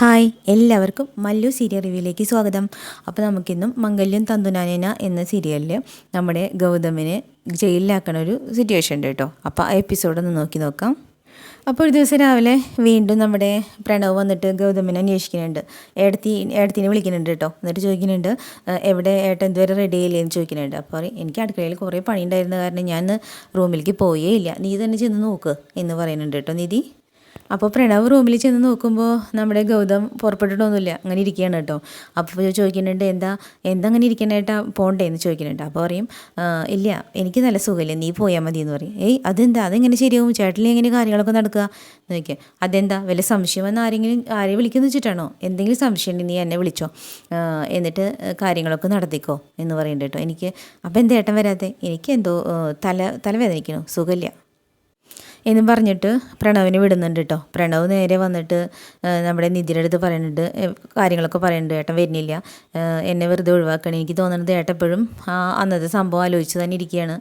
Hi എല്ലാവർക്കും Mallu serial റിവ്യൂയിലേക്ക് സ്വാഗതം. അപ്പോൾ നമുക്കിന്നും മംഗല്യം തന്തുനാനേന എന്ന സീരിയലിൽ നമ്മുടെ ഗൗതമിനെ ജയിലിലാക്കണ ഒരു സിറ്റുവേഷൻ ഉണ്ട് കേട്ടോ. അപ്പോൾ ആ എപ്പിസോഡ് ഒന്ന് നോക്കി നോക്കാം. അപ്പോൾ ഒരു ദിവസം രാവിലെ വീണ്ടും നമ്മുടെ പ്രണവ് വന്നിട്ട് ഗൗതമിനെ അന്വേഷിക്കുന്നുണ്ട്. ഏടത്തി ഏടത്തിനെ വിളിക്കുന്നുണ്ട് കേട്ടോ. എന്നിട്ട് ചോദിക്കുന്നുണ്ട് എവിടെ ഏട്ടൻ ഇതുവരെ റെഡി ആയില്ലേ എന്ന് ചോദിക്കുന്നുണ്ട്. അപ്പോൾ എനിക്ക് അടുക്കളയിൽ കുറേ പണി ഉണ്ടായിരുന്ന കാരണം ഞാൻ റൂമിലേക്ക് പോയേ ഇല്ല. നീ തന്നെ ചെന്ന് നോക്ക് എന്ന് പറയുന്നുണ്ട് കേട്ടോ നിധി. അപ്പോൾ പ്രണവ് റൂമിൽ ചെന്ന് നോക്കുമ്പോൾ നമ്മുടെ ഗൗതം പുറപ്പെട്ടിട്ടൊന്നുമില്ല. അങ്ങനെ ഇരിക്കുകയാണ് കേട്ടോ. അപ്പോൾ ചോദിക്കുന്നുണ്ട് എന്താ എന്താ അങ്ങനെ ഇരിക്കണേട്ടാ പോണ്ടേ? എന്ന് ചോദിക്കുന്നുണ്ട്. അപ്പോൾ പറയും ഇല്ല എനിക്ക് നല്ല സുഖമില്ല. നീ പോയാൽ മതി എന്ന് പറയും. ഏയ് അതെന്താ? അതെങ്ങനെ ശരിയാവും? ചേട്ടനിൽ എങ്ങനെ കാര്യങ്ങളൊക്കെ നടക്കുക? എന്ന് ചോദിക്കുക അതെന്താ? വല്ല സംശയം വന്ന് ആരെങ്കിലും ആരെ വിളിക്കുന്നു വെച്ചിട്ടാണോ? എന്തെങ്കിലും സംശയം ഉണ്ടെങ്കിൽ നീ എന്നെ വിളിച്ചോ. എന്നിട്ട് കാര്യങ്ങളൊക്കെ നടത്തിക്കോ. എന്ന് പറയുന്നുണ്ട് കേട്ടോ. എനിക്ക് അപ്പോൾ എന്താ ഏട്ടൻ വരാതെ എനിക്ക് എന്തോ തല തലവേദനിക്കണോ. സുഖമില്ല. എന്നും പറഞ്ഞിട്ട് പ്രണവിനെ വിടുന്നുണ്ട് കേട്ടോ. പ്രണവ് നേരെ വന്നിട്ട് നമ്മുടെ നിധിയുടെ അടുത്ത് പറയുന്നുണ്ട് കാര്യങ്ങളൊക്കെ പറയുന്നുണ്ട് ഏട്ടൻ വരുന്നില്ല. എന്നെ വെറുതെ ഒഴിവാക്കണം. എനിക്ക് തോന്നുന്നത് ഏട്ടപ്പോഴും അന്നത്തെ സംഭവം ആലോചിച്ച് തന്നെ ഇരിക്കുകയാണ്.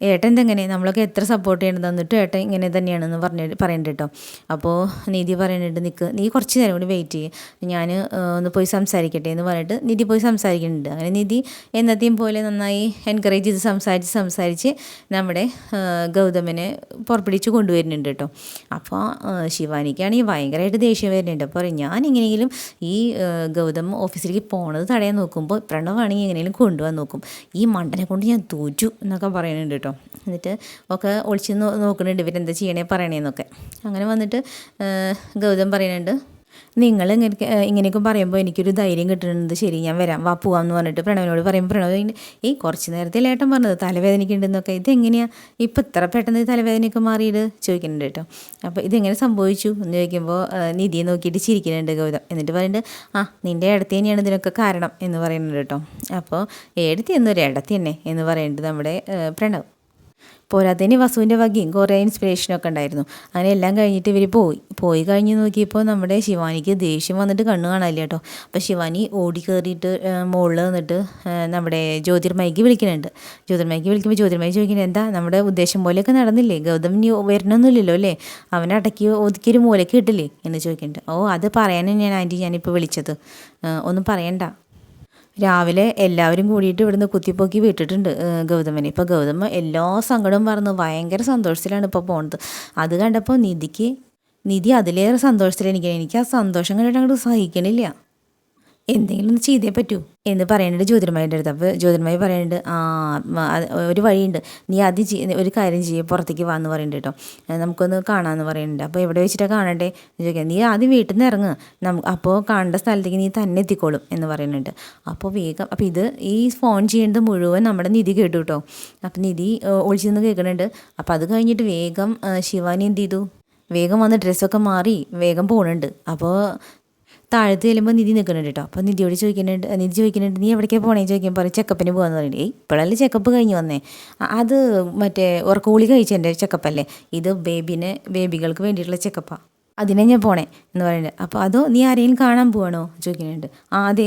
ഏട്ടൻ എന്തെങ്ങനെ നമ്മളൊക്കെ എത്ര സപ്പോർട്ട് ചെയ്യണം തന്നിട്ട് ഏട്ടൻ ഇങ്ങനെ തന്നെയാണെന്ന് പറഞ്ഞ് പറയണ്ട കേട്ടോ. അപ്പോൾ നിധി പറയുന്നുണ്ട് നിൽക്ക് നീ കുറച്ച് നേരം കൂടി വെയിറ്റ് ചെയ്യ്. ഞാൻ ഒന്ന് പോയി സംസാരിക്കട്ടെ എന്ന് പറഞ്ഞിട്ട് നിധി പോയി സംസാരിക്കുന്നുണ്ട്. അങ്ങനെ നിധി എന്നത്തെയും പോലെ നന്നായി എൻകറേജ് ചെയ്ത് സംസാരിച്ച് സംസാരിച്ച് നമ്മുടെ ഗൗതമനെ പുറപ്പിടിച്ച് കൊണ്ടുവരുന്നുണ്ട് കേട്ടോ. അപ്പോൾ ശിവാനിക്കാണെങ്കിൽ ഭയങ്കരമായിട്ട് ദേഷ്യം വരുന്നുണ്ട്. അപ്പോൾ പറയും ഞാൻ എങ്ങനെയെങ്കിലും ഈ ഗൗതം ഓഫീസിലേക്ക് പോണത് തടയാൻ നോക്കുമ്പോൾ പ്രണവാണെങ്കിൽ എങ്ങനെയെങ്കിലും കൊണ്ടുപോകാൻ നോക്കും. ഈ മണ്ടനെ കൊണ്ട് ഞാൻ തോറ്റു എന്നൊക്കെ പറയുന്നുണ്ട് കേട്ടോ. എന്നിട്ട് ഒക്കെ ഒളിച്ച് നോക്കുന്നുണ്ട്. ഇവരെന്താ ചെയ്യണേ പറയണേന്നൊക്കെ. അങ്ങനെ വന്നിട്ട് ഗൗതം പറയുന്നുണ്ട് നിങ്ങൾ ഇങ്ങനെ ഇങ്ങനെയൊക്കെ പറയുമ്പോൾ എനിക്കൊരു ധൈര്യം കിട്ടുന്നത് ശരി ഞാൻ വരാം. വാ പോവാമെന്ന് പറഞ്ഞിട്ട് പ്രണവിനോട് പറയുമ്പോൾ പ്രണവ് ഈ കുറച്ച് നേരത്തെ ലേട്ടൻ പറഞ്ഞത്? തലവേദനയ്ക്കുണ്ടെന്നൊക്കെ ഇതെങ്ങനെയാണ് ഇപ്പം ഇത്ര പെട്ടെന്ന് തലവേദനയൊക്കെ മാറിയിട്ട് ചോദിക്കുന്നുണ്ട് കേട്ടോ. അപ്പോൾ ഇതെങ്ങനെ സംഭവിച്ചു എന്ന് ചോദിക്കുമ്പോൾ നിധിയെ നോക്കിയിട്ട് ചിരിക്കുന്നുണ്ട് ഗൗതം. എന്നിട്ട് പറയുന്നുണ്ട് ആ നിന്റെ ഇടത്തി തന്നെയാണ് ഇതിനൊക്കെ കാരണം എന്ന് പറയുന്നുണ്ട് കേട്ടോ. അപ്പോൾ ഏടത്തി എന്നൊരു ഇടത്തി തന്നെ എന്ന് പറയുന്നുണ്ട് നമ്മുടെ പ്രണവ്. പോരാത്തതിന് വസുവിന്റെ വകയും കുറേ ഇൻസ്പിറേഷനൊക്കെ ഉണ്ടായിരുന്നു. അങ്ങനെ എല്ലാം കഴിഞ്ഞിട്ട് ഇവർ പോയി. പോയി കഴിഞ്ഞ് നോക്കിയപ്പോൾ നമ്മുടെ ശിവാനിക്ക് ദേഷ്യം വന്നിട്ട് കണ്ണു കാണാനില്ല കേട്ടോ. അപ്പോൾ ശിവാനി ഓടി കയറിയിട്ട് മുകളിൽ നിന്നിട്ട് നമ്മുടെ ജ്യോതിർമയ്ക്ക് വിളിക്കുന്നുണ്ട്. ജ്യോതിർമയ്ക്ക് വിളിക്കുമ്പോൾ ജ്യോതിർമയ്ക്ക് ചോദിക്കുന്നത് എന്താ നമ്മുടെ ഉദ്ദേശം പോലെയൊക്കെ നടന്നില്ലേ? ഗൗതം ഇനി വരണമൊന്നുമില്ലല്ലോ അല്ലേ? അവനെ അടക്കി ഒതുക്കിയൊരു മൂലയ്ക്ക് കിട്ടില്ലേ എന്ന് ചോദിക്കുന്നുണ്ട്. ഓ അത് പറയാനും ഞാൻ ആന്റി ഞാനിപ്പോൾ വിളിച്ചത്. ഒന്നും പറയണ്ട. രാവിലെ എല്ലാവരും കൂടിയിട്ട് ഇവിടുന്ന് കുത്തിപ്പൊക്കി വിട്ടിട്ടുണ്ട് ഗൗതമനെ. ഇപ്പോൾ ഗൗതമ എല്ലാ സങ്കടവും മറന്ന്. ഭയങ്കര സന്തോഷത്തിലാണ് ഇപ്പോൾ പോണത്. അത് കണ്ടപ്പോൾ നിധിക്ക് നിധി അതിലേറെ സന്തോഷത്തിലെനിക്ക് എനിക്ക് ആ സന്തോഷം കണ്ടിട്ട് അങ്ങോട്ട് സഹിക്കണില്ല. എന്തെങ്കിലും ഒന്ന് ചെയ്തേ പറ്റൂ എന്ന് പറയുന്നുണ്ട് ജ്യോതിർമയുടെ അടുത്ത്. അപ്പോൾ ജ്യോതിർമയ പറയുന്നുണ്ട് ആ ഒരു വഴിയുണ്ട്. നീ ആദ്യം ചെയ്യ ഒരു കാര്യം ചെയ്യുക പുറത്തേക്ക് വാ എന്ന് പറയുന്നുണ്ട് കേട്ടോ. നമുക്കൊന്ന് കാണാമെന്ന് പറയുന്നുണ്ട് അപ്പോൾ എവിടെ വെച്ചിട്ടാണ് കാണണ്ടേ? ചോദിക്കാം നീ ആദ്യം വീട്ടിൽ നിന്ന് ഇറങ്ങുക നമുക്ക് അപ്പോൾ കാണേണ്ട സ്ഥലത്തേക്ക് നീ തന്നെ എത്തിക്കോളും എന്ന് പറയുന്നുണ്ട് അപ്പോൾ വേഗം അപ്പോൾ ഇത് ഈ ഫോൺ ചെയ്യേണ്ടത് മുഴുവൻ നമ്മുടെ നിധി കേട്ടു കേട്ടോ. അപ്പോൾ നിധി ഒളിച്ചു നിന്ന് കേൾക്കുന്നുണ്ട് അപ്പോൾ അത് കഴിഞ്ഞിട്ട് വേഗം ശിവാനി എന്ത് ചെയ്തു? വേഗം വന്ന് ഡ്രസ്സൊക്കെ മാറി വേഗം പോകുന്നുണ്ട് അപ്പോൾ താഴത്ത് ചെല്ലുമ്പോൾ നിധി നിൽക്കുന്നുണ്ട് കേട്ടോ അപ്പോൾ നിധിയോട് ചോദിക്കുന്നുണ്ട് നിധി ചോദിക്കുന്നുണ്ട് നീ എവിടേക്കാണ് പോകണേ ചോദിക്കാൻ പറയും ചെക്കപ്പിന് പോകാന്ന് പറഞ്ഞിട്ട് ഇപ്പോഴല്ലേ ചെക്കപ്പ് കഴിഞ്ഞ് വന്നേ? "ആ, അത് മറ്റേ ഉറക്കഗുളി കഴിച്ചതിന്റെ ചെക്കപ്പല്ലേ? ഇത് ബേബിനെ ബേബികൾക്ക് വേണ്ടിയിട്ടുള്ള ചെക്കപ്പാണ് അതിനെ ഞാൻ പോണേ എന്ന് പറയുന്നുണ്ട്. അപ്പോൾ അതോ നീ ആരെയും കാണാൻ പോവാണോ? ചോദിക്കുന്നുണ്ട്. ആ അതെ.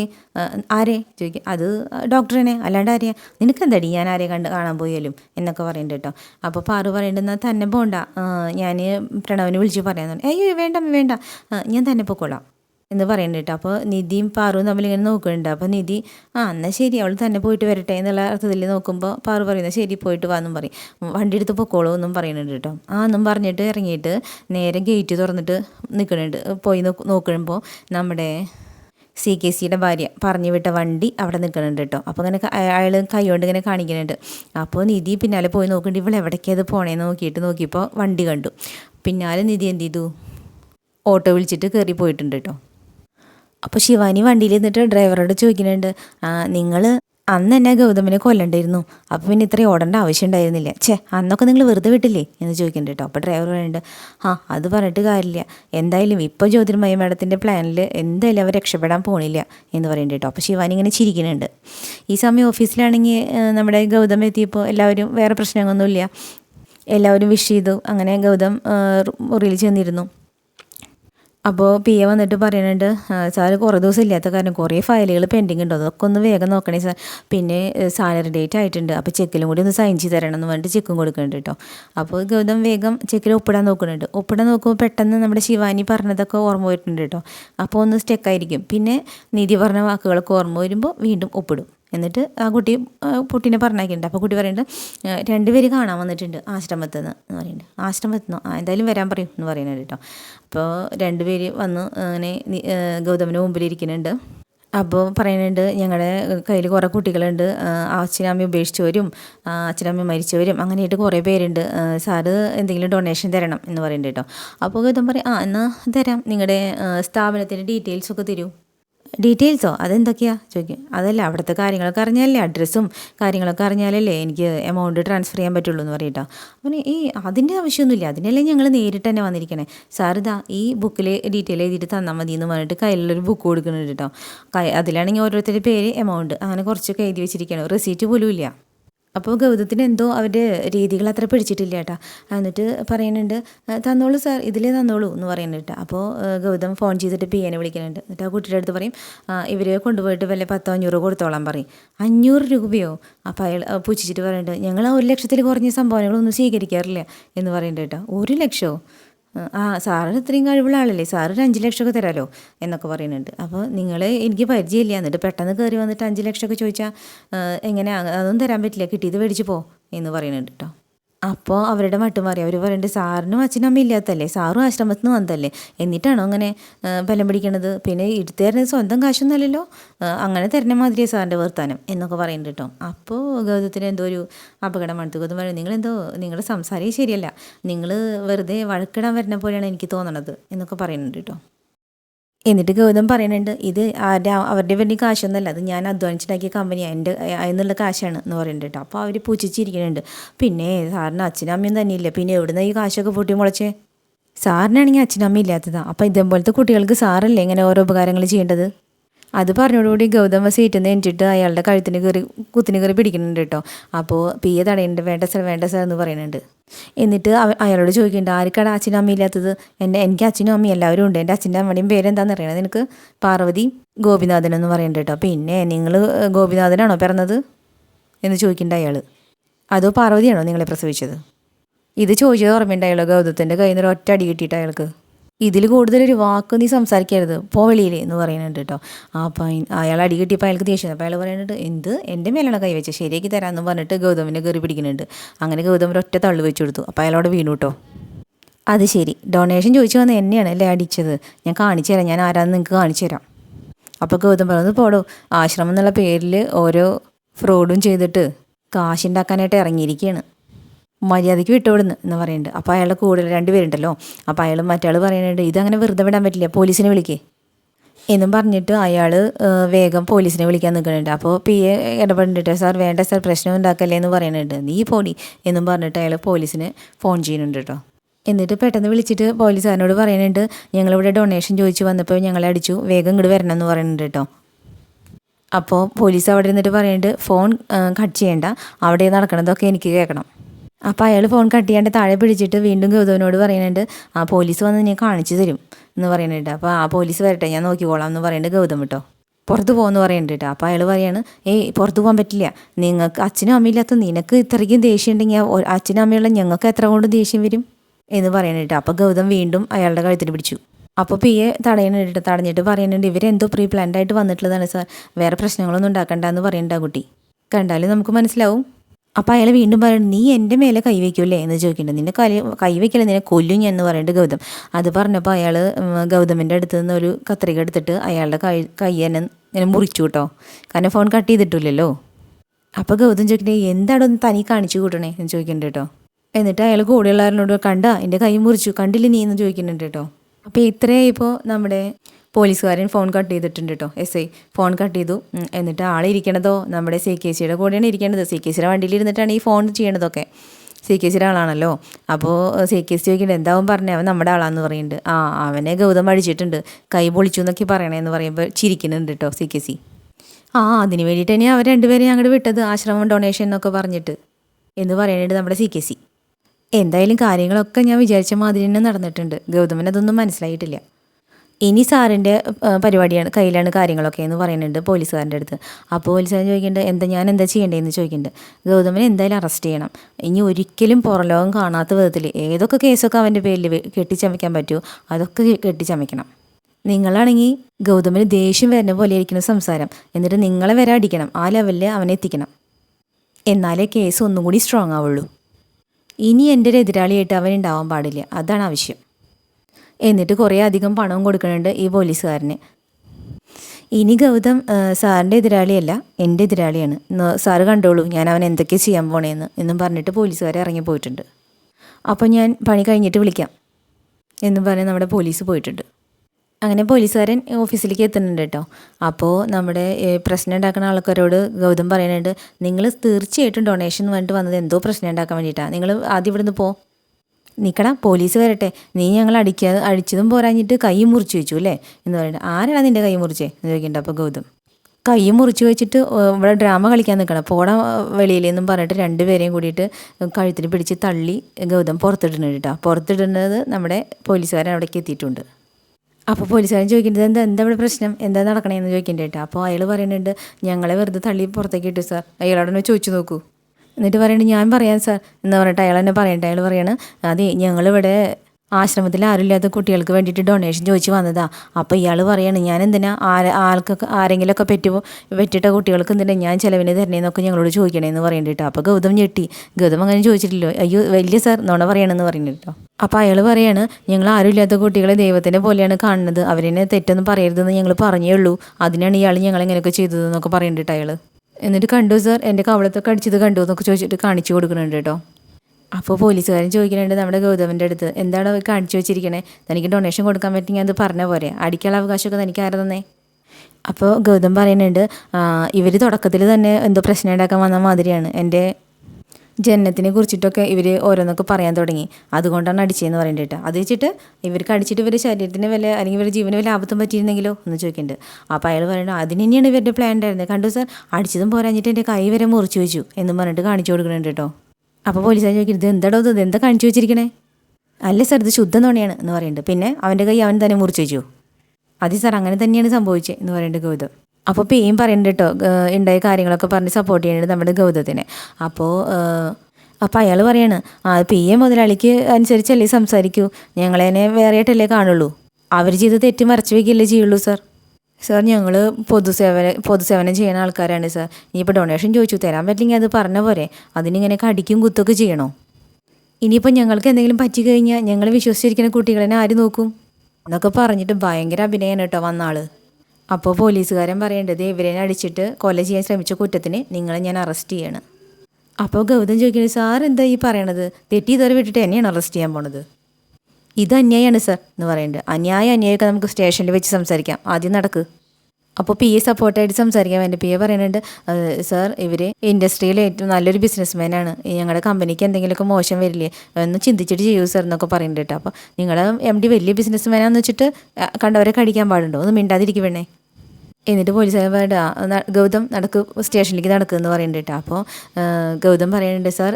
ആരെ? ചോദിക്കും അത് ഡോക്ടറിനെ അല്ലാണ്ട് ആരെയാ? നിനക്ക് എന്താടി ഞാൻ ആരെ കണ്ട് കാണാൻ പോയാലും? എന്നൊക്കെ പറയുന്നുണ്ട് കേട്ടോ അപ്പോൾ പാറു പറയേണ്ടെന്നാൽ തന്നെ പോണ്ട. ഞാൻ പ്രണവിനെ വിളിച്ച് പറയാമെന്ന് പറഞ്ഞു. അയ്യോ വേണ്ട വേണ്ട. ഞാൻ തന്നെ പൊക്കോളാം. എന്ന് പറയുന്നുണ്ട് കേട്ടോ. അപ്പോൾ നിധിയും പാറുവും തമ്മിൽ ഇങ്ങനെ നോക്കുന്നുണ്ട്. അപ്പോൾ നിധി ആ എന്നാൽ ശരി അവൾ തന്നെ പോയിട്ട് വരട്ടെ എന്നുള്ള അർത്ഥത്തിൽ നോക്കുമ്പോൾ പാറു പറയുന്നത് ശരി പോയിട്ട് വാ എന്നും പറയും. വണ്ടി എടുത്ത് പൊക്കോളൂ എന്നും പറയുന്നുണ്ട് കേട്ടോ. ആ എന്നും പറഞ്ഞിട്ട് ഇറങ്ങിയിട്ട് നേരെ ഗേറ്റ് തുറന്നിട്ട് നിൽക്കുന്നുണ്ട്. പോയി നോക്ക് നോക്കുമ്പോൾ നമ്മുടെ സി കെ സിയുടെ ഭാര്യ പറഞ്ഞു വിട്ട വണ്ടി അവിടെ നിൽക്കുന്നുണ്ട് കേട്ടോ. അപ്പോൾ ഇങ്ങനെ അയാൾ കൈകൊണ്ട് ഇങ്ങനെ കാണിക്കുന്നുണ്ട്. അപ്പോൾ നിധി പിന്നാലെ പോയി നോക്കുന്നുണ്ട് ഇവൾ എവിടേക്കത് പോണേ നോക്കിയിട്ട് നോക്കിയപ്പോൾ വണ്ടി കണ്ടു. പിന്നാലെ നിധി എന്ത് ചെയ്തു? ഓട്ടോ വിളിച്ചിട്ട് കയറി പോയിട്ടുണ്ട് കേട്ടോ. അപ്പോൾ ശിവാനി വണ്ടിയിൽ നിന്നിട്ട് ഡ്രൈവറോട് ചോദിക്കുന്നുണ്ട് നിങ്ങൾ അന്ന് എന്നെ ഗൗതമിനെ കൊല്ലണ്ടായിരുന്നു. അപ്പോൾ പിന്നെ ഇത്രയും ഓടേണ്ട ആവശ്യം ഉണ്ടായിരുന്നില്ല. ഛേ അന്നൊക്കെ നിങ്ങൾ വെറുതെ വിട്ടില്ലേ? എന്ന് ചോദിക്കുന്നുണ്ട് കേട്ടോ അപ്പോൾ ഡ്രൈവർ പറയുന്നുണ്ട് ആ അത് പറഞ്ഞിട്ട് കാര്യമില്ല. എന്തായാലും ഇപ്പോൾ ജ്യോതിർമയ മാഡത്തിന്റെ പ്ലാനിൽ എന്തായാലും അവർ രക്ഷപ്പെടാൻ പോണില്ല എന്ന് പറയുന്നുണ്ട് കേട്ടോ അപ്പോൾ ശിവാനി ഇങ്ങനെ ചിരിക്കുന്നുണ്ട്. ഈ സമയം ഓഫീസിലാണെങ്കിൽ നമ്മുടെ ഗൗതം എത്തിയപ്പോൾ എല്ലാവരും വേറെ പ്രശ്നങ്ങളൊന്നുമില്ല. എല്ലാവരും വിഷ് ചെയ്തു. അങ്ങനെ ഗൗതം മുറിയിൽ ചെന്നിരുന്നു. അപ്പോൾ പി എ വന്നിട്ട് പറയുന്നുണ്ട് സാർ കുറേ ദിവസം ഇല്ലാത്ത കാരണം കുറേ ഫയലുകൾ പെൻഡിങ് ഉണ്ടോ അതൊക്കെ ഒന്ന് വേഗം നോക്കണേ സാർ പിന്നെ സാലറി ഡേറ്റ് ആയിട്ടുണ്ട് അപ്പോൾ ചെക്കിലും കൂടി ഒന്ന് സൈൻ ചെയ്ത് തരണം എന്ന് പറഞ്ഞിട്ട് ചെക്കും കൊടുക്കുന്നുണ്ട് കേട്ടോ. അപ്പോൾ ഗൗതം വേഗം ചെക്കിൽ ഒപ്പിടാൻ നോക്കുന്നുണ്ട് ഒപ്പിടാൻ നോക്കുമ്പോൾ പെട്ടെന്ന് നമ്മുടെ ശിവാനി പറഞ്ഞതൊക്കെ ഓർമ്മ വരുന്നുണ്ട് കേട്ടോ. അപ്പോൾ ഒന്ന് സ്റ്റെക്കായിരിക്കും. പിന്നെ നിധി പറഞ്ഞ വാക്കുകളൊക്കെ ഓർമ്മ വരുമ്പോൾ വീണ്ടും ഒപ്പിടും. എന്നിട്ട് ആ കുട്ടി കുട്ടീനെ പറഞ്ഞേക്കുന്നുണ്ട് അപ്പോൾ കുട്ടി പറയുന്നുണ്ട് രണ്ടുപേര് കാണാൻ വന്നിട്ടുണ്ട് ആശ്രമത്തിൽ നിന്ന് എന്ന് പറയുന്നുണ്ട് ആശ്രമത്തിൽ നിന്ന് എന്തായാലും വരാൻ പറയും എന്ന് പറയുന്നുണ്ട് കേട്ടോ അപ്പോൾ രണ്ടുപേര് വന്ന് അങ്ങനെ ഗൗതമിന് മുമ്പിൽ ഇരിക്കുന്നുണ്ട് അപ്പോൾ പറയുന്നുണ്ട് ഞങ്ങളുടെ കയ്യിൽ കുറേ കുട്ടികളുണ്ട്. അച്ഛനമ്മ ഉപേക്ഷിച്ചവരും അച്ഛനമ്മ മരിച്ചവരും അങ്ങനെയായിട്ട് കുറേ പേരുണ്ട്. സാറ് എന്തെങ്കിലും ഡൊണേഷൻ തരണം എന്ന് പറയുന്നുണ്ട് കേട്ടോ അപ്പോൾ ഗൗതം പറയും ആ എന്നാൽ തരാം. നിങ്ങളുടെ സ്ഥാപനത്തിന്റെ ഡീറ്റെയിൽസൊക്കെ തരൂ. ഡീറ്റെയിൽസോ? അതെന്തൊക്കെയാ? ചോദിക്കും. അതല്ല അവിടുത്തെ കാര്യങ്ങളൊക്കെ അറിഞ്ഞാലേ അഡ്രസ്സും കാര്യങ്ങളൊക്കെ അറിഞ്ഞാലല്ലേ എനിക്ക് എമൗണ്ട് ട്രാൻസ്ഫർ ചെയ്യാൻ പറ്റുള്ളൂ എന്ന് പറയട്ടോ. അപ്പം ഈ അതിന്റെ ആവശ്യമൊന്നുമില്ല. അതിനല്ലേ ഞങ്ങൾ നേരിട്ട് തന്നെ വന്നിരിക്കണേ. സാർ ഇതാ ഈ ബുക്കിൽ ഡീറ്റെയിൽ എഴുതിയിട്ട് തന്നാൽ മതി എന്ന് പറഞ്ഞിട്ട് കയ്യിലൊരു ബുക്ക് കൊടുക്കുന്നുണ്ട് കേട്ടോ. അതിലാണെങ്കിൽ ഓരോരുത്തരുടെ പേര് എമൗണ്ട് അങ്ങനെ കുറച്ചൊക്കെ എഴുതി വെച്ചിരിക്കുകയാണ് റെസീറ്റ് പോലും ഇല്ല. അപ്പോൾ ഗൗതത്തിന് എന്തോ അവരുടെ രീതികൾ അത്ര പിടിച്ചിട്ടില്ല കേട്ടോ. എന്നിട്ട് പറയുന്നുണ്ട് തന്നോളൂ സാർ ഇതിലേ തന്നോളൂ എന്ന് പറയുന്നുണ്ട് അപ്പോൾ ഗൗതം ഫോൺ ചെയ്തിട്ട് പി എനെ വിളിക്കുന്നുണ്ട്. എന്നിട്ട് ആ കുട്ടിയുടെ അടുത്ത് പറയും ഇവരെ കൊണ്ടുപോയിട്ട് വല്ല പത്തോ അഞ്ഞൂറ് കൊടുത്തോളാൻ പറയും. അഞ്ഞൂറ് രൂപയോ? അപ്പോൾ അയാൾ പുച്ഛിച്ചിട്ട് പറയുന്നുണ്ട് ഞങ്ങൾ ഒരു ലക്ഷത്തിൽ കുറഞ്ഞ സംഭാവനകളൊന്നും സ്വീകരിക്കാറില്ല എന്ന് പറയുന്നുണ്ട് കേട്ടോ. ഒരു ലക്ഷമോ ആ സാറ് ഇത്രയും കഴിവുള്ള ആളല്ലേ സാറ് ഒരു അഞ്ച് ലക്ഷമൊക്കെ തരാമല്ലോ എന്നൊക്കെ പറയുന്നുണ്ട്. അപ്പോൾ നിങ്ങൾ എനിക്ക് പരിചയമില്ല. എന്നിട്ട് പെട്ടെന്ന് കയറി വന്നിട്ട് അഞ്ച് ലക്ഷമൊക്കെ ചോദിച്ചാൽ എങ്ങനെ അതൊന്നും തരാൻ പറ്റില്ല. കിട്ടിയത് മേടിച്ച് പോ എന്ന് പറയുന്നുണ്ട് കേട്ടോ അപ്പോൾ അവരുടെ മട്ടും മാറി അവർ പറയുന്നുണ്ട് സാറിനും അച്ഛനും അമ്മ ഇല്ലാത്തല്ലേ? സാറും ആശ്രമത്തിൽ നിന്ന് വന്നതല്ലേ? എന്നിട്ടാണോ അങ്ങനെ ബലം പിടിക്കണത്? പിന്നെ എടുത്തു തരുന്നത് സ്വന്തം കാശൊന്നുമല്ലല്ലോ അങ്ങനെ തരുന്ന മാതിരി സാറിന്റെ വർത്താനം എന്നൊക്കെ പറയുന്നുണ്ട് കേട്ടോ അപ്പോൾ ഗൗതത്തിന് എന്തോ ഒരു അപകടം മണത്ത് ഗൗതം പറയും നിങ്ങളെന്തോ നിങ്ങളുടെ സംസാരം ശരിയല്ല. നിങ്ങൾ വെറുതെ വഴക്കിടാൻ വരുന്ന പോലെയാണ് എനിക്ക് തോന്നണത് എന്നൊക്കെ പറയുന്നുണ്ട് കേട്ടോ എന്നിട്ട് ഗൗതം പറയുന്നുണ്ട് ഇത് ആരുടെ അവരുടെ വേണ്ടി കാശൊന്നുമല്ല അത് ഞാൻ അധ്വാനിച്ചിട്ടാക്കിയ കമ്പനിയാണ് എന്റെ അതിനുള്ള കാശാണ് എന്ന് പറയുന്നുണ്ട് കേട്ടോ. അപ്പോൾ അവർ പൂച്ചിച്ചിരിക്കുന്നുണ്ട് പിന്നെ സാറിന് അച്ഛനും അമ്മയും തന്നെയില്ല? പിന്നെ എവിടുന്ന ഈ കാശൊക്കെ പൊട്ടി മുളച്ചേ? സാറിനാണെങ്കിൽ അച്ഛനും അമ്മയും ഇല്ലാത്തതാണ് അപ്പോൾ ഇതേപോലത്തെ കുട്ടികൾക്ക് സാറല്ലേ ഇങ്ങനെ ഓരോ ഉപകാരങ്ങൾ ചെയ്യേണ്ടത്? അത് പറഞ്ഞോടുകൂടി ഗൗതമ സീറ്റിൽ നിന്ന് എഞ്ചിട്ട് അയാളുടെ കഴുത്തിന് കയറി കുത്തിന് കയറി പിടിക്കുന്നുണ്ട് കേട്ടോ. അപ്പോൾ പി എ തടയുന്നുണ്ട് വേണ്ട സാർ വേണ്ട സാർ എന്ന് പറയുന്നുണ്ട്. എന്നിട്ട് അയാളോട് ചോദിക്കുന്നുണ്ട് ആർക്കാണ് അച്ഛനും അമ്മയും ഇല്ലാത്തത്? എന്റെ എനിക്ക് അച്ഛനും അമ്മയും എല്ലാവരും ഉണ്ട്. എന്റെ അച്ഛന്റെ അമ്മയുടെയും പേരെന്താണെന്ന് അറിയണത് എനിക്ക് പാർവതി ഗോപിനാഥൻ എന്ന് പറയുന്നുണ്ട് കേട്ടോ. പിന്നെ നിങ്ങൾ ഗോപിനാഥനാണോ പിറന്നത്? എന്ന് ചോദിക്കേണ്ട അയാൾ അതോ പാർവതിയാണോ നിങ്ങളെ പ്രസവിച്ചത്? ഇത് ചോദിച്ചത് ഓർമ്മയുണ്ടായാലോ ഗൗതത്തിന്റെ കയ്യിൽ നിന്ന് ഒറ്റ അടി കിട്ടിയിട്ട് അയാൾക്ക്? ഇതിൽ കൂടുതലൊരു വാക്ക് നീ സംസാരിക്കരുത്. പോ വെളിയിൽ എന്ന് പറയുന്നുണ്ട് കേട്ടോ. അപ്പം അയാൾ അടി കിട്ടിയപ്പോൾ അയാൾക്ക് ദേഷ്യം. അപ്പോൾ അയാൾ പറയുന്നുണ്ട് എന്ത്? എന്റെ മേലാണ് കൈവച്ച് ശരിയാക്കി തരാമെന്ന് പറഞ്ഞിട്ട് ഗൗതമിനെ കയറി പിടിക്കുന്നുണ്ട്. അങ്ങനെ ഗൗതം ഒറ്റ തള്ളു വെച്ച് കൊടുത്തു. അപ്പോൾ അയാളോട് വീണു കേട്ടോ. അത് ശരി. ഡൊണേഷൻ ചോദിച്ചു വന്ന് എന്നെയാണ് അല്ലേ അടിച്ചത്? ഞാൻ കാണിച്ചു തരാം. ഞാൻ ആരാന്ന് നിങ്ങൾക്ക് കാണിച്ചു തരാം. അപ്പോൾ ഗൗതം പറയുന്നത് പോടോ. ആശ്രമം എന്നുള്ള പേരിൽ ഓരോ ഫ്രോഡും ചെയ്തിട്ട് കാശുണ്ടാക്കാനായിട്ട് ഇറങ്ങിയിരിക്കുകയാണ് മര്യാദയ്ക്ക് വിട്ടുവിടുന്നു എന്ന് പറയുന്നുണ്ട്. അപ്പോൾ അയാളുടെ കൂടെ രണ്ടുപേരുണ്ടല്ലോ. അപ്പോൾ അയാൾ മറ്റാൾ പറയുന്നുണ്ട് ഇതങ്ങനെ വെറുതെ വിടാൻ പറ്റില്ല പോലീസിനെ വിളിക്കേ. എന്നും പറഞ്ഞിട്ട് അയാൾ വേഗം പോലീസിനെ വിളിക്കാൻ നിൽക്കുന്നുണ്ട്. അപ്പോൾ പി എ ഇടപെടുന്നുണ്ട് സാർ വേണ്ട സാർ പ്രശ്നം ഉണ്ടാക്കല്ലേ എന്ന് പറയുന്നുണ്ട്. നീ പോടി എന്നും പറഞ്ഞിട്ട് അയാൾ പോലീസിന് ഫോൺ ചെയ്യുന്നുണ്ട് കേട്ടോ. എന്നിട്ട് പെട്ടെന്ന് വിളിച്ചിട്ട് പോലീസുകാരനോട് പറയുന്നുണ്ട് ഞങ്ങളിവിടെ ഡൊണേഷൻ ചോദിച്ചു വന്നപ്പോൾ ഞങ്ങളെ അടിച്ചു വേഗം ഇങ്ങോട്ട് വരണം എന്ന് പറയുന്നുണ്ട് കേട്ടോ. അപ്പോൾ പോലീസ് അവിടെ നിന്നിട്ട് പറയുന്നുണ്ട് ഫോൺ കട്ട് ചെയ്യേണ്ട അവിടെ നടക്കണതൊക്കെ എനിക്ക് കേൾക്കണം. അപ്പോൾ അയാൾ ഫോൺ കട്ട് ചെയ്യാണ്ട് താഴെ പിടിച്ചിട്ട് വീണ്ടും ഗൗതവനോട് പറയുന്നുണ്ട് ആ പോലീസ് വന്ന് നീ കാണിച്ചു തരും എന്ന് പറയുന്നുണ്ട് അപ്പോൾ ആ പോലീസ് വരട്ടെ ഞാൻ നോക്കിക്കോളാം എന്ന് പറയുന്നുണ്ട് ഗൗതം കേട്ടോ. പുറത്ത് പോകുമെന്ന് പറയുന്നുണ്ട് കേട്ടോ. അപ്പോൾ അയാൾ പറയാണ് ഏയ് പുറത്ത് പോകാൻ പറ്റില്ല. നിങ്ങൾക്ക് അച്ഛനും അമ്മയില്ലാത്ത നിനക്ക് ഇത്രയ്ക്കും ദേഷ്യം ഉണ്ടെങ്കിൽ അച്ഛനും അമ്മയുള്ള ഞങ്ങൾക്ക് എത്ര കൊണ്ട് ദേഷ്യം വരും? എന്ന് പറയുന്നുണ്ട് അപ്പോൾ ഗൗതം വീണ്ടും അയാളുടെ കഴുത്തിൽ പിടിച്ചു. അപ്പോൾ പി എ തടയുന്നുണ്ട് തടഞ്ഞിട്ട് പറയുന്നുണ്ട് ഇവരെന്തോ പ്രീ പ്ലാൻഡ് ആയിട്ട് വന്നിട്ടുള്ളതാണ് സാർ. വേറെ പ്രശ്നങ്ങളൊന്നും ഉണ്ടാക്കണ്ട എന്ന് പറയണ്ട കുട്ടി. കണ്ടാലും നമുക്ക് മനസ്സിലാവും. അപ്പോൾ അയാൾ വീണ്ടും പറയുന്നത് നീ എന്റെ മേലെ കൈവയ്ക്കൂല്ലേ എന്ന് ചോദിക്കുന്നുണ്ട്. നിന്നെ കൈ കൈവയ്ക്കില്ല നിന്നെ കൊല്ലും ഞാൻ എന്ന് പറയുന്നുണ്ട് ഗൗതം. അത് പറഞ്ഞപ്പോൾ അയാൾ ഗൗതമിന്റെ അടുത്ത് നിന്ന് ഒരു കത്രിക എടുത്തിട്ട് അയാളുടെ കൈ കൈ തന്നെ ഇങ്ങനെ മുറിച്ചു കേട്ടോ. കാരണം ഫോൺ കട്ട് ചെയ്തിട്ടില്ലല്ലോ. അപ്പോൾ ഗൗതം ചോദിക്കുന്നത് എന്താണ് ഒന്ന് തനി കാണിച്ചു കൂട്ടണേ? എന്ന് ചോദിക്കുന്നുണ്ട് കേട്ടോ. എന്നിട്ട് അയാൾ കൂടെയുള്ളവരോട് കണ്ടാ എന്റെ കൈ മുറിച്ചു കണ്ടില്ല നീ? എന്ന് ചോദിക്കുന്നുണ്ട് കേട്ടോ. അപ്പോൾ ഇത്രയായിപ്പോൾ നമ്മുടെ പോലീസുകാരൻ ഫോൺ കട്ട് ചെയ്തിട്ടുണ്ട് കേട്ടോ എസ് ഐ ഫോൺ കട്ട് ചെയ്തു. എന്നിട്ട് ആളിരിക്കണതോ നമ്മുടെ സി കെ സിയുടെ കൂടെയാണ് ഇരിക്കേണ്ടത് സി കെ സിയുടെ വണ്ടിയിൽ ഇരുന്നിട്ടാണ് ഈ ഫോൺ ചെയ്യണതൊക്കെ. സി കെ സിയുടെ ആളാണല്ലോ. അപ്പോൾ സി കെ സി ചോദിക്കുന്നത് എന്താവും പറഞ്ഞേ? അവൻ നമ്മുടെ ആളാന്ന് പറയുന്നുണ്ട് ആ അവനെ ഗൗതം അടിച്ചിട്ടുണ്ട് കൈ പൊളിച്ചു എന്നൊക്കെ പറയണേന്ന് പറയുമ്പോൾ ചിരിക്കുന്നുണ്ട് കേട്ടോ സി കെ സി. ആ അതിന് വേണ്ടിയിട്ട് തന്നെ അവർ രണ്ടുപേരെയും ഞങ്ങളുടെ വിട്ടത്. ആശ്രമം ഡൊണേഷൻ എന്നൊക്കെ പറഞ്ഞിട്ട്. എന്ന് പറയുന്നുണ്ട് നമ്മുടെ സി കെ സി. എന്തായാലും കാര്യങ്ങളൊക്കെ ഞാൻ വിചാരിച്ച മാതിരി തന്നെ നടന്നിട്ടുണ്ട്. ഗൗതമൻ അതൊന്നും മനസ്സിലായിട്ടില്ല. ഇനി സാറിന്റെ പരിപാടിയാണ് കയ്യിലാണ് കാര്യങ്ങളൊക്കെ എന്ന് പറയുന്നുണ്ട് പോലീസുകാരന്റെ അടുത്ത്. അപ്പോൾ പോലീസുകാരൻ ചോദിക്കേണ്ടത് എന്താ ഞാൻ എന്താ ചെയ്യേണ്ടതെന്ന് ചോദിക്കുന്നുണ്ട്. ഗൗതമനെ എന്തായാലും അറസ്റ്റ് ചെയ്യണം. ഇനി ഒരിക്കലും പുറലോകം കാണാത്ത വിധത്തിൽ ഏതൊക്കെ കേസൊക്കെ അവന്റെ പേരിൽ കെട്ടിച്ചമയ്ക്കാൻ പറ്റുമോ അതൊക്കെ കെട്ടിച്ചമയ്ക്കണം. നിങ്ങളാണെങ്കിൽ ഗൗതമന് ദേഷ്യം വരുന്ന പോലെ ഇരിക്കുന്ന സംസാരം. എന്നിട്ട് നിങ്ങളെ വരെ അടിക്കണം. ആ ലെവലിൽ അവനെ എത്തിക്കണം. എന്നാലേ കേസ് ഒന്നും കൂടി സ്ട്രോങ് ആവുള്ളൂ. ഇനി എന്റെ എതിരാളിയായിട്ട് അവൻ ഉണ്ടാവാൻ പാടില്ല. അതാണ് ആവശ്യം. എന്നിട്ട് കുറേ അധികം പണവും കൊടുക്കുന്നുണ്ട് ഈ പോലീസുകാരന്. ഇനി ഗൗതം സാറിന്റെ എതിരാളിയല്ല എന്റെ എതിരാളിയാണ്. സാറ് കണ്ടോളൂ ഞാൻ അവൻ എന്തൊക്കെ ചെയ്യാൻ പോണേന്ന് എന്നും പറഞ്ഞിട്ട് പോലീസുകാരെ ഇറങ്ങി പോയിട്ടുണ്ട്. അപ്പോൾ ഞാൻ പണി കഴിഞ്ഞിട്ട് വിളിക്കാം എന്നും പറഞ്ഞ് നമ്മുടെ പോലീസ് പോയിട്ടുണ്ട്. അങ്ങനെ പോലീസുകാരൻ ഓഫീസിലേക്ക് എത്തുന്നുണ്ട് കേട്ടോ. അപ്പോൾ നമ്മുടെ പ്രശ്നം ഉണ്ടാക്കുന്ന ആൾക്കാരോട് ഗൗതം പറയുന്നുണ്ട് നിങ്ങൾ തീർച്ചയായിട്ടും ഡൊണേഷൻ പറഞ്ഞിട്ട് വന്നത് എന്തോ പ്രശ്നം ഉണ്ടാക്കാൻ വേണ്ടിയിട്ടാണ് നിങ്ങൾ ആദ്യം ഇവിടുന്ന് പോ. നിക്കടാ പോലീസ് വരട്ടെ. നീ ഞങ്ങൾ അടിക്കാതെ അടിച്ചതും പോരാഞ്ഞിട്ട് കൈ മുറിച്ച് വെച്ചു അല്ലേ? എന്ന് പറയുന്നത് ആരാണ് നിന്റെ കൈ മുറിച്ചേ? എന്ന് ചോദിക്കണ്ട അപ്പോൾ ഗൗതം. കൈ മുറിച്ച് വെച്ചിട്ട് ഇവിടെ ഡ്രാമ കളിക്കാൻ നിൽക്കണം പോടാ വെളിയിലെന്നും പറഞ്ഞിട്ട് രണ്ടുപേരെയും കൂടിയിട്ട് കഴുത്തിന് പിടിച്ച് തള്ളി ഗൗതം പുറത്തിടുന്നുണ്ട് കേട്ടോ. പുറത്തിടുന്നത് നമ്മുടെ പോലീസുകാരൻ അവിടേക്ക് എത്തിയിട്ടുണ്ട്. അപ്പോൾ പോലീസുകാരൻ ചോദിക്കുന്നത് എന്താ എന്താ ഇവിടെ പ്രശ്നം? എന്താ നടക്കണേന്ന് ചോദിക്കേണ്ട കേട്ടോ. അപ്പോൾ അയാൾ പറയുന്നുണ്ട് ഞങ്ങളെ വെറുതെ തള്ളി പുറത്തേക്ക് ഇട്ടു സാർ. അയാളോടൊന്ന് ചോദിച്ചു നോക്കൂ. എന്നിട്ട് പറയുന്നുണ്ട് ഞാൻ പറയാം സാർ. എന്ന് പറഞ്ഞിട്ട് അയാൾ തന്നെ പറയണ്ട. അയാൾ പറയാണ് അതെ ഞങ്ങളിവിടെ ആശ്രമത്തിൽ ആരുമില്ലാത്ത കുട്ടികൾക്ക് വേണ്ടിയിട്ട് ഡൊണേഷൻ ചോദിച്ച് വന്നതാ. അപ്പോൾ ഇയാൾ പറയാണ് ഞാൻ എന്തിനാ ആര ആൾക്കൊക്കെ ആരെങ്കിലുമൊക്കെ പറ്റുമോ പെറ്റിട്ട കുട്ടികൾക്ക് എന്തിനാ ഞാൻ ചിലവിന് തരണേന്നൊക്കെ ഞങ്ങളോട് ചോദിക്കണേന്ന് പറയുന്നുണ്ട് അപ്പോൾ ഗൗതം ഞെട്ടി. ഗൗതം അങ്ങനെ ചോദിച്ചിട്ടില്ലോ അയ്യോ വലിയ സാർ നോണ പറയണമെന്ന് പറയണിട്ടോ അപ്പോൾ അയാൾ പറയാണ് ഞങ്ങൾ ആരുമില്ലാത്ത കുട്ടികളെ ദൈവത്തിനെ പോലെയാണ് കാണുന്നത്. അവരെന്നെ തെറ്റൊന്നും പറയരുതെന്ന് ഞങ്ങൾ പറഞ്ഞേ ഉള്ളൂ. അതിനാണ് ഇയാൾ ഞങ്ങൾ ഇങ്ങനെയൊക്കെ ചെയ്തതെന്നൊക്കെ പറയണ്ടിട്ട് അയാൾ. എന്നിട്ട് കണ്ടു സർ എന്റെ കവളത്തൊക്കെ അടിച്ചത് കണ്ടു എന്നൊക്കെ ചോദിച്ചിട്ട് കാണിച്ചു കൊടുക്കുന്നുണ്ട് കേട്ടോ. അപ്പോൾ പോലീസുകാരൻ ചോദിക്കുന്നുണ്ട് നമ്മുടെ ഗൗതമിന്റെ അടുത്ത് എന്താണ് അവർ കാണിച്ചു വെച്ചിരിക്കണേ? തനിക്ക് ഡൊണേഷൻ കൊടുക്കാൻ പറ്റി അത് പറഞ്ഞ പോരെ? അടിക്കാനുള്ള അവകാശമൊക്കെ തനിക്ക് ആരെ തന്നേ? അപ്പോൾ ഗൗതം പറയുന്നുണ്ട് ഇവർ തുടക്കത്തിൽ തന്നെ എന്തോ പ്രശ്നം ഉണ്ടാക്കാൻ വന്ന മാതിരിയാണ്. എന്റെ ജനനത്തിനെ കുറിച്ചിട്ടൊക്കെ ഇവർ ഓരോന്നൊക്കെ പറയാൻ തുടങ്ങി. അതുകൊണ്ടാണ് അടിച്ചതെന്ന് പറയുന്നത് കേട്ടോ അത് വെച്ചിട്ട് ഇവർക്ക് അടിച്ചിട്ട് ഇവരുടെ ശരീരത്തിന് വില അല്ലെങ്കിൽ ഇവരുടെ ജീവന് വില ആപത്തും പറ്റിയിരുന്നെങ്കിലോ എന്ന് ചോദിക്കുന്നുണ്ട് അപ്പോൾ അയാൾ പറയുന്നത് അതിന് തന്നെയാണ് ഇവരുടെ പ്ലാൻ ഉണ്ടായിരുന്നത് കണ്ടു സാർ അടിച്ചതും പോരാഞ്ഞിട്ട് എന്റെ കൈ വരെ മുറിച്ച് വെച്ചു എന്ന് പറഞ്ഞിട്ട് കാണിച്ചു കൊടുക്കുന്നുണ്ട് കേട്ടോ അപ്പോൾ പോലീസുകാർ ചോദിക്കുന്നത് ഇത് എന്താടോ ഇത്? എന്താ കാണിച്ചു വെച്ചിരിക്കണേ? അല്ല സാർ ഇത് ശുദ്ധ നുണയാണ് എന്ന് പറയുന്നുണ്ട് പിന്നെ അവന്റെ കൈ അവൻ തന്നെ മുറിച്ച് വെച്ചു. അതെ സാർ അങ്ങനെ തന്നെയാണ് സംഭവിച്ചത് എന്ന് പറയുന്നുണ്ട് ഗൗതം അപ്പോൾ പേയും പറയുന്നുണ്ട് കേട്ടോ ഉണ്ടായ കാര്യങ്ങളൊക്കെ പറഞ്ഞ് സപ്പോർട്ട് ചെയ്യുന്നുണ്ട് നമ്മുടെ ഗൗതത്തിനെ. അപ്പോൾ അപ്പോൾ അയാൾ പറയാണ് ആ പി മുതലാളിക്ക് അനുസരിച്ചല്ലേ സംസാരിക്കൂ? ഞങ്ങളതിനെ വേറെയായിട്ടല്ലേ കാണുള്ളൂ? അവർ ചെയ്ത് തെറ്റ് മറച്ചു വയ്ക്കില്ലേ ചെയ്യുള്ളൂ സാർ? സാർ ഞങ്ങൾ പൊതുസേവന പൊതുസേവനം ചെയ്യുന്ന ആൾക്കാരാണ് സാർ. ഇനിയിപ്പോൾ ഡൊണേഷൻ ചോദിച്ചു തരാൻ പറ്റില്ലെങ്കിൽ അത് പറഞ്ഞ പോരെ. അതിനിങ്ങനെ കടിക്കും കുത്തൊക്കെ ചെയ്യണോ? ഇനിയിപ്പോൾ ഞങ്ങൾക്ക് എന്തെങ്കിലും പറ്റി കഴിഞ്ഞാൽ ഞങ്ങൾ വിശ്വസിച്ചിരിക്കുന്ന കുട്ടികളെ ആര് നോക്കും? എന്നൊക്കെ പറഞ്ഞിട്ട് ഭയങ്കര അഭിനയാണ് കേട്ടോ വന്ന ആൾ അപ്പോൾ പോലീസുകാരൻ പറയേണ്ടത് ഇവരെ അടിച്ചിട്ട് കൊല ചെയ്യാൻ ശ്രമിച്ച കുറ്റത്തിന് നിങ്ങളെ ഞാൻ അറസ്റ്റ് ചെയ്യണം. അപ്പോൾ ഗൗതം ചോദിക്കുന്നത് സാർ എന്താ ഈ പറയണത്? തെറ്റി തെറി വിട്ടിട്ട് എന്നെയാണ് അറസ്റ്റ് ചെയ്യാൻ പോണത്? ഇത് അന്യായമാണ് സർ എന്ന് പറയുന്നുണ്ട് അന്യായ അന്യായമൊക്കെ നമുക്ക് സ്റ്റേഷനിൽ വെച്ച് സംസാരിക്കാം. ആദ്യം നടക്ക്. അപ്പോൾ പി എ സപ്പോർട്ടായിട്ട് സംസാരിക്കാൻ എന്റെ പി എ പറയുന്നുണ്ട് "ഏഹ് സാർ ഇവർ ഇൻഡസ്ട്രിയിൽ ഏറ്റവും നല്ലൊരു ബിസിനസ്മാനാണ് ഞങ്ങളുടെ കമ്പനിക്ക് എന്തെങ്കിലുമൊക്കെ മോശം വരില്ലേ എന്ന് ചിന്തിച്ചിട്ട് ചെയ്യൂ സാർ എന്നൊക്കെ പറയുന്നുണ്ട് കേട്ടോ. അപ്പോൾ നിങ്ങളുടെ എം ഡി വലിയ ബിസിനസ്മാനാന്ന് വെച്ചിട്ട് കണ്ടവരെ കടിക്കാൻ പാടുണ്ടോ? ഒന്ന് മിണ്ടാതിരിക്കും വേണേ എന്നിട്ട് പോലീസ് പറയണ്ട ഗൗതം നടക്ക് സ്റ്റേഷനിലേക്ക് നടക്കുമെന്ന് പറയുന്നുണ്ട് കേട്ടോ. അപ്പോൾ ഗൗതം പറയുന്നുണ്ട് സാർ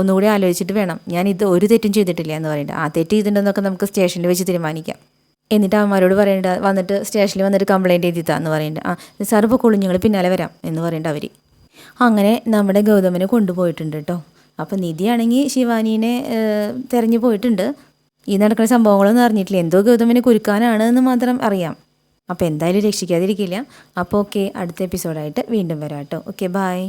ഒന്നുകൂടി ആലോചിച്ചിട്ട് വേണം. ഞാൻ ഇത് ഒരു തെറ്റും ചെയ്തിട്ടില്ല എന്ന് പറയുന്നുണ്ട് ആ തെറ്റ് ചെയ്തിട്ടുണ്ടെന്നൊക്കെ നമുക്ക് സ്റ്റേഷനിൽ വെച്ച് തീരുമാനിക്കാം. എന്നിട്ട് അവന്മാരോട് പറയേണ്ട വന്നിട്ട് സ്റ്റേഷനിൽ വന്നിട്ട് കംപ്ലയിന്റ് എന്ന് പറയുന്നുണ്ട് ആ സാർ പൊക്കോളൂ ഞങ്ങൾ പിന്നാലെ വരാം എന്ന് പറയുന്നുണ്ട് അവർ അങ്ങനെ നമ്മുടെ ഗൗതമനെ കൊണ്ടുപോയിട്ടുണ്ട് കേട്ടോ. അപ്പോൾ നിധിയാണെങ്കിൽ ശിവാനീനെ തെരഞ്ഞു പോയിട്ടുണ്ട്. ഈ നടക്കുന്ന സംഭവങ്ങളൊന്നും അറിഞ്ഞിട്ടില്ല. എന്തോ ഗൗതമിനെ കുരുക്കാനാണ് എന്ന് മാത്രം അറിയാം. അപ്പോൾ എന്തായാലും രക്ഷിക്കാതിരിക്കില്ല. അപ്പോൾ ഓക്കെ അടുത്ത എപ്പിസോഡായിട്ട് വീണ്ടും വരാം കേട്ടോ. Okay bye